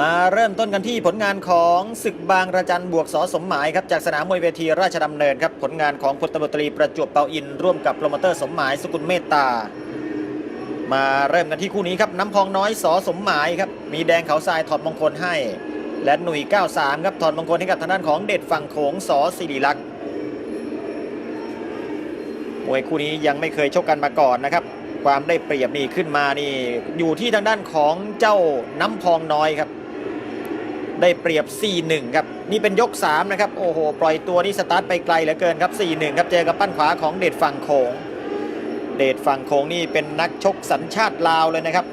มาเริ่มต้นกันที่ผลงานของศึกบางระจันบวกสอสมหมายครับจากสนามมวยเวทีราชดำเนินครับผลงานของพลตำรวจตรีประจวบเปาอิน ร่วมกับโปรโมเตอร์สมหมายสกุลเมตตา มาเริ่มกันที่คู่นี้ครับน้ำพองน้อยสอสมหมายครับมีแดงเขาทรายถอดมงคลให้ และหนุ่ย 93 ครับถอดมงคลให้กับทางด้านของเด็ดฝั่งโขงสอสิริลักษ์มวยคู่นี้ยังไม่เคยชกกันมาก่อนนะครับความได้เปรียบนี่ขึ้นมานี่อยู่ที่ทางด้านของเจ้าน้ำพองน้อยครับ ได้เปรียบ 4-1 ครับ นี่เป็นยก 3 นะครับ โอ้โห ปล่อยตัวนี่สตาร์ทไปไกลเหลือเกินครับ 4-1 ครับ เจอกับปั้นขวาของเดชฝั่งโขง เดชฝั่งโขงนี่เป็นนักชกสัญชาติลาวเลยนะครับ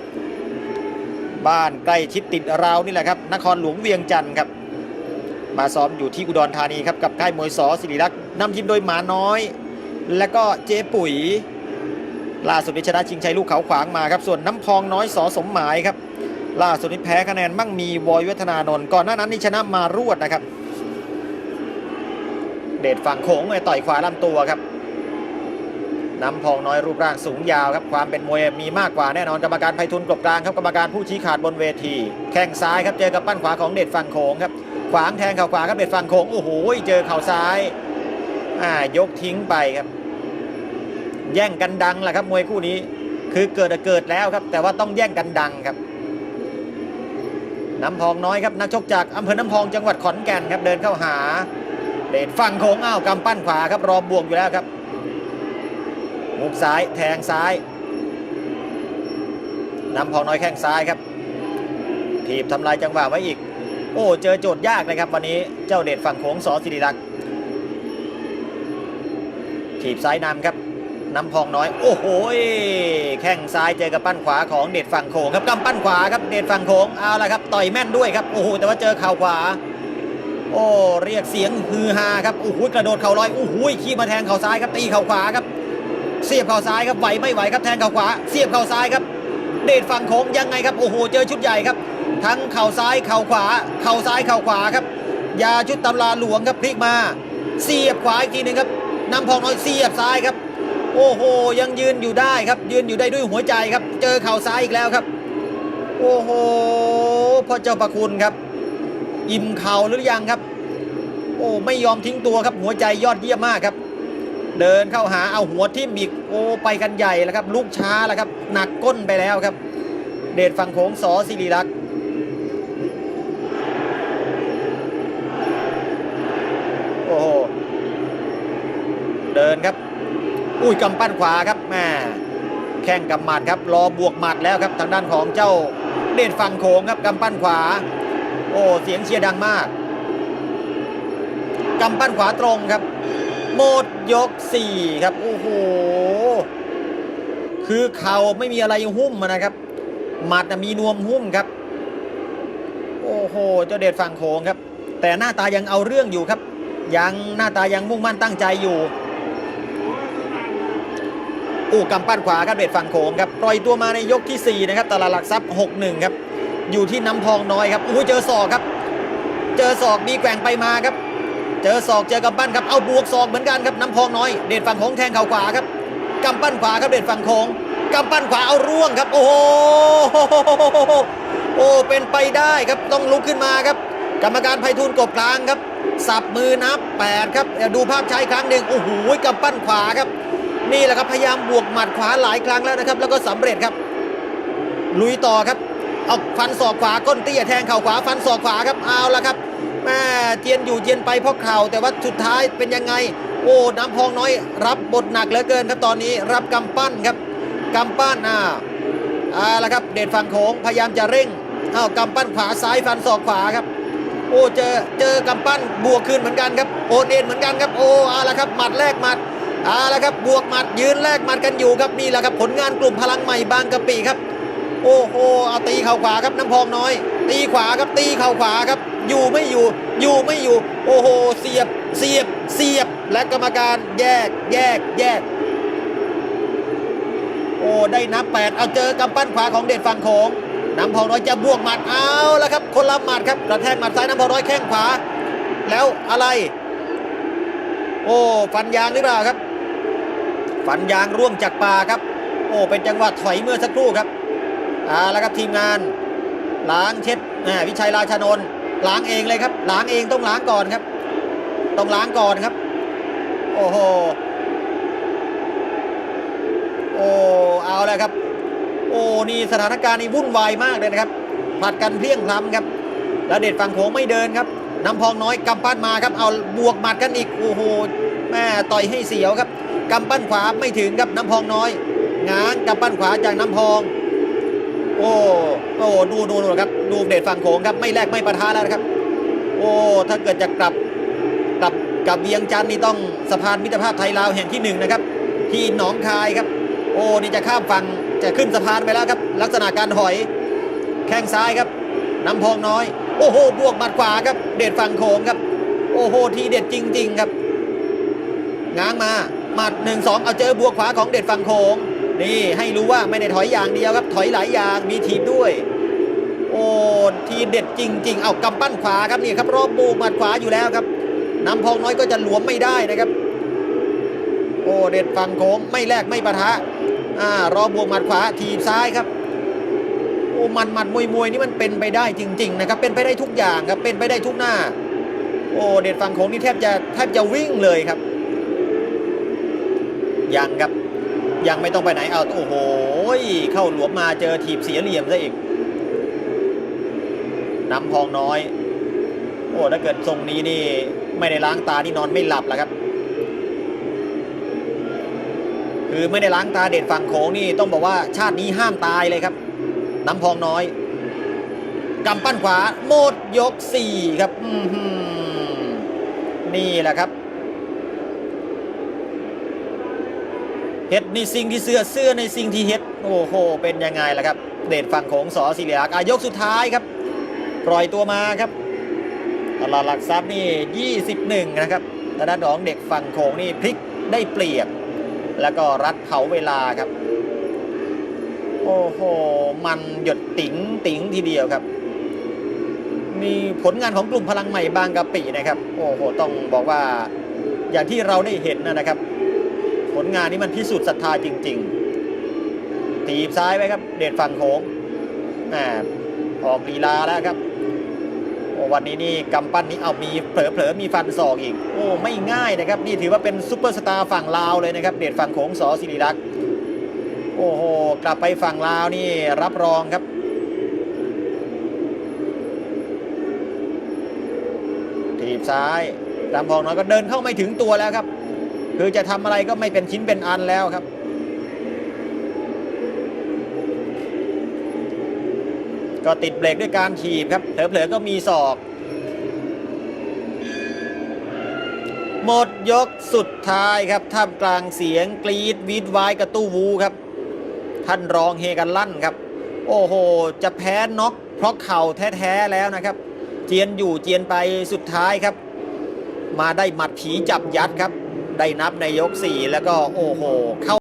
บ้านใกล้ชิดติดราวนี่แหละครับ นครหลวงเวียงจันทร์ครับ มาซ้อมอยู่ที่อุดรธานีครับ กับค่ายมวยสอศิริลักษ์นำทีมโดยหมาน้อย และก็เจ๊ปุ๋ยล่าสุดนี้ชนะชิงชัยลูกเขาขวางมาครับ ส่วนน้ำพองน้อยสอสมหมายครับ ล่าสุดนี้แพ้คะแนนมั่งมีวอยวัฒนานนท์ก่อนหน้านั้นนี่ชนะมารวดนะครับ เดชฝั่งโขงเลยต่อยขวาลำตัวครับน้ำพองน้อยรูปร่างสูงยาวครับความเป็นมวยมีมากกว่าแน่นอนกรรมการไพฑุลย์กลบกลางครับกรรมการผู้ชี้ขาดบนเวที แข้งซ้ายครับเจอกับปั้นขวาของเดชฝั่งโขงครับขวางแทงเข่าขวาครับเดชฝั่งโขงโอ้โหเจอเข่าซ้ายอ่ายกทิ้งไปครับ แย่งกันดังแหละครับมวยคู่นี้ คือเกิดอะเกิดแล้วครับ แต่ว่าต้องแย่งกันดังครับ น้ำพองน้อยครับนักชกจากอำเภอน้ำพองจังหวัดขอนแก่นครับเดินเข้าหาเดชฝั่งโค้งอ้าวกำปั้นขวาครับรอบวกอยู่แล้วครับมุกซ้ายแทงซ้ายน้ำพองน้อยแข้งซ้ายครับถีบทำลายจังหวะไว้อีก โอ้เจอโจทย์ยากเลยครับ วันนี้เจ้าเดชฝั่งโค้งสอสิริลักษ์ถีบซ้ายนำครับ น้ำพองน้อย โอ้โหแข้งซ้ายเจอกับปั้นขวาของเดชฝั่งโขงครับกำปั้นขวาครับเดชฝั่งโขงเอาละครับต่อยแม่นด้วยครับโอ้โหแต่ว่าเจอเข่าขวา โอ้เรียกเสียงฮือฮาครับโอ้โหกระโดดเข่าลอยโอ้โหขี้มาแทงเข่าซ้ายครับตีเข่าขวาครับ เสียบเข่าซ้ายครับไหวไม่ไหวครับแทงเข่าขวา เสียบเข่าซ้ายครับ เดชฝั่งโขงยังไงครับโอ้โหเจอชุดใหญ่ครับ ทั้งเข่าซ้ายเข่าขวา เข่าซ้ายเข่าขวาครับยาชุดตำราหลวงครับพลิกมา เสียบขวาอีกทีหนึงครับน้ำพองน้อยเสียบซ้ายครับ โอ้โห ยังยืนอยู่ได้ครับ ยืนอยู่ได้ด้วยหัวใจครับ เจอเข่าซ้ายอีกแล้วครับ โอ้โหพ่อเจ้าประคุณครับ อิ่มเข่าหรือยังครับ โอ้ไม่ยอมทิ้งตัวครับ หัวใจยอดเยี่ยมมากครับ เดินเข้าหาเอาหัวทิ่มอีกโอ้ไปกันใหญ่แล้วครับ ลูกช้าแล้วครับ หนักก้นไปแล้วครับ เดชฝั่งโขงสอศิริลักษ์โอ้โหเดินครับ อุ้ยกำปั้นขวาครับแม่แข้งกำหมัดครับรอบวกหมัดแล้วครับทางด้านของเจ้าเดชฝั่งโขงครับกำปั้นขวา โอ้เสียงเชียร์ดังมากกำปั้นขวาตรงครับหมดยก4ครับโอ้โหคือเข่าไม่มีอะไรหุ้มนะครับ หมัดมีนวมหุ้มครับ โอ้โหเจ้าเดชฝั่งโขงครับ แต่หน้าตายังเอาเรื่องอยู่ครับ ยังหน้าตายังมุ่งมั่นตั้งใจอยู่ อู้กำปั้นขวาครับเดฝั่งโขงครับปล่อยตัวมาในยกที่ 4 นะครับตลาดหลักทรัพย์ 6-1 ครับ อยู่ที่น้ำพองน้อยครับอู้เจอศอกครับ เจอศอกมีแกว่งไปมาครับ เจอศอกเจอกำปั้นครับเอาบวกศอกเหมือนกันครับน้ำพองน้อยเดชฝั่งโขงแทงเข่าขวาครับกำปั้นขวาครับเดชฝั่งโขงกำปั้นขวาเอาร่วงครับ โอ้โหโอ้เป็นไปได้ครับต้องลุกขึ้นมาครับ กรรมการไพฑูรย์กบกลางครับสับมือนับ8ครับเดี๋ยวดูภาพช้าครั้งหนึ่งโอ้โหกำปั้นขวาครับ นี่แหละครับพยายามบวกหมัดขวาหลายครั้งแล้วนะครับ แล้วก็สำเร็จครับ ลุยต่อครับเอาฟันศอกขวาก้นเตี้ยแทงเข่าขวาฟันศอกขวาครับเอาละครับแม่เจียนอยู่เจียนไปเพราะเข่าแต่ว่าสุดท้ายเป็นยังไง โอ้น้ำพองน้อย รับบทหนักเหลือเกินครับตอนนี้รับกำปั้นครับกำปั้นอ่าเอาละครับ เดชฝั่งโขงพยายามจะเร่งเอากำปั้นขวาซ้ายฟันศอกขวาครับโอ้เจอเจอกำปั้นบวกคืนเหมือนกันครับโอนเอ็นเหมือนกันครับโอ้เอาละครับหมัดแรกหมัด เอาละครับบวกหมัดยืนแลกหมัดกันอยู่ครับนี่แหละครับผลงานกลุ่มพลังใหม่บางกะปิครับ โอ้โหเอาตีเข่าขวาครับน้ำพองน้อย ตีขวาครับตีเข่าขวาครับ อยู่ไม่อยู่ อยู่ไม่อยู่ โอ้โหเสียบเสียบเสียบและกรรมการแยกแยกแยกโอ้ได้นับแปดเอาเจอกำปั้นขวาของเดชฝั่งโขงน้ำพองน้อยจะบวกหมัดเอาแล้วครับ คนละหมัดครับกระแทกหมัดซ้ายน้ำพองน้อยแข้งขวา แล้วอะไร โอ้ฟันยางหรือเปล่าครับ ฟันยางร่วงจากปาครับ โอ้เป็นจังหวะถอยเมื่อสักครู่ครับเอาละครับทีมงานล้างเช็ดวิชัยราชานนท์ล้างเองเลยครับล้างเองต้องล้างก่อนครับ ต้องล้างก่อนครับ โอ้โหโอ้เอาแล้วครับ โอ้นี่สถานการณ์นี่วุ่นวายมากเลยนะครับผลัดกันเพลียงพล้ำครับแล้วเด็ดฝั่งโขงไม่เดินครับน้ำพองน้อยกำปั้นมาครับเอาบวกหมัดกันอีกโอ้โหแม่ต่อยให้เสียวครับ กำปั้นขวาไม่ถึงครับน้ำพองน้อยง้างกำปั้นขวาจากน้ำพอง โอ้โอ้ดูดูดูครับดูเด็ดฝั่งโขงครับไม่แลกไม่ประทะแล้วนะครับ โอ้ถ้าเกิดจะกลับกลับกับเวียงจันทร์นี่ต้องสะพานมิตรภาพไทยลาวแห่งที่หนึ่งนะครับ ที่หนองคายครับ โอ้นี่จะข้ามฝั่งจะขึ้นสะพานไปแล้วครับ ลักษณะการถอยแข้งซ้ายครับ น้ำพองน้อย โอ้โหบวกหมัดขวาครับ เด็ดฝั่งโขงครับ โอ้โหทีเด็ดจริง ๆ ครับง้างมา หมัดหนึ่งสองเอาเจอบวกขวาของเด็ดฝั่งโขงนี่ให้รู้ว่าไม่ได้ถอยอย่างเดียวครับ ถอยหลายอย่างมีทีบด้วย โอ้ทีเด็ดจริง ๆ เอากำปั้นขวาครับนี่ครับรอบบูหมัดขวาอยู่แล้วครับน้ำพองน้อยก็จะหลวมไม่ได้นะครับ โอ้เด็ดฝั่งโขงไม่แลกไม่ปะทะอ่ารอบวกหมัดขวาทีซ้ายครับโอ้มันหมัดมวยมวยนี่มันเป็นไปได้จริง ๆ นะครับ เป็นไปได้ทุกอย่างครับเป็นไปได้ทุกหน้า โอ้เด็ดฝั่งโขงนี่แทบจะแทบจะวิ่งเลยครับ ยังครับ ยังไม่ต้องไปไหนเอาโอ้โหเข้าหลวมมาเจอถีบเสียเหลี่ยมซะอีกน้ำพองน้อย โอ้ถ้าเกิดทรงนี้นี่ไม่ได้ล้างตานี่นอนไม่หลับแล้วครับ คือไม่ได้ล้างตาเด็ดฝั่งโขงนี่ต้องบอกว่าชาตินี้ห้ามตายเลยครับ น้ำพองน้อยกำปั้นขวาหมดยกสี่ครับนี่แหละครับ เฮ็ดในสิ่งที่เสื้อเสื้อในสิ่งที่เฮ็ดโอ้โห เป็นยังไงล่ะครับ เดชฝั่งโขงสอศิริลักษ์อายกสุดท้ายครับ ปล่อยตัวมาครับตลาดหลักทรัพย์นี่ 21 นะครับแต่ด้านของเด็กฝั่งโขงนี่พลิกได้เปรียบ แล้วก็รัดเผาเวลาครับ โอ้โห มันหยดติ๋งติ๋งทีเดียวครับ มีผลงานของกลุ่มพลังใหม่บางกะปินะครับ โอ้โห ต้องบอกว่าอย่างที่เราได้เห็นนะครับ ผลงานนี้มันพิสูจน์ศรัทธาจริง ๆ ตีบซ้ายไปครับ เดชฝั่งโขงอ่าออกลีลาแล้วครับวันนี้นี่กำปั้นนี้เอามีเผลอๆมีฟันศอกอีก โอ้ไม่ง่ายนะครับ นี่ถือว่าเป็นซุปเปอร์สตาร์ฝั่งลาวเลยนะครับ เดชฝั่งโขงสอศิริรักษ์โอ้โหกลับไปฝั่งลาวนี่รับรองครับถีบซ้ายรำพองน้อยก็เดินเข้าไม่ถึงตัวแล้วครับ คือจะทำอะไรก็ไม่เป็นชิ้นเป็นอันแล้วครับ ก็ติดเบรกด้วยการถีบครับเผลอๆก็มีศอกหมดยกสุดท้ายครับท่ามกลางเสียงกรีดวีดวายกระตู้วูครับ ท่านรองเฮกันลั่นครับ โอ้โห จะแพ้น็อกเพราะเข่าแท้ๆแล้วนะครับ เจียนอยู่เจียนไปสุดท้ายครับ มาได้หมัดผีจับยัดครับ ได้นับในยก 4 แล้วก็โอ้โหเข้า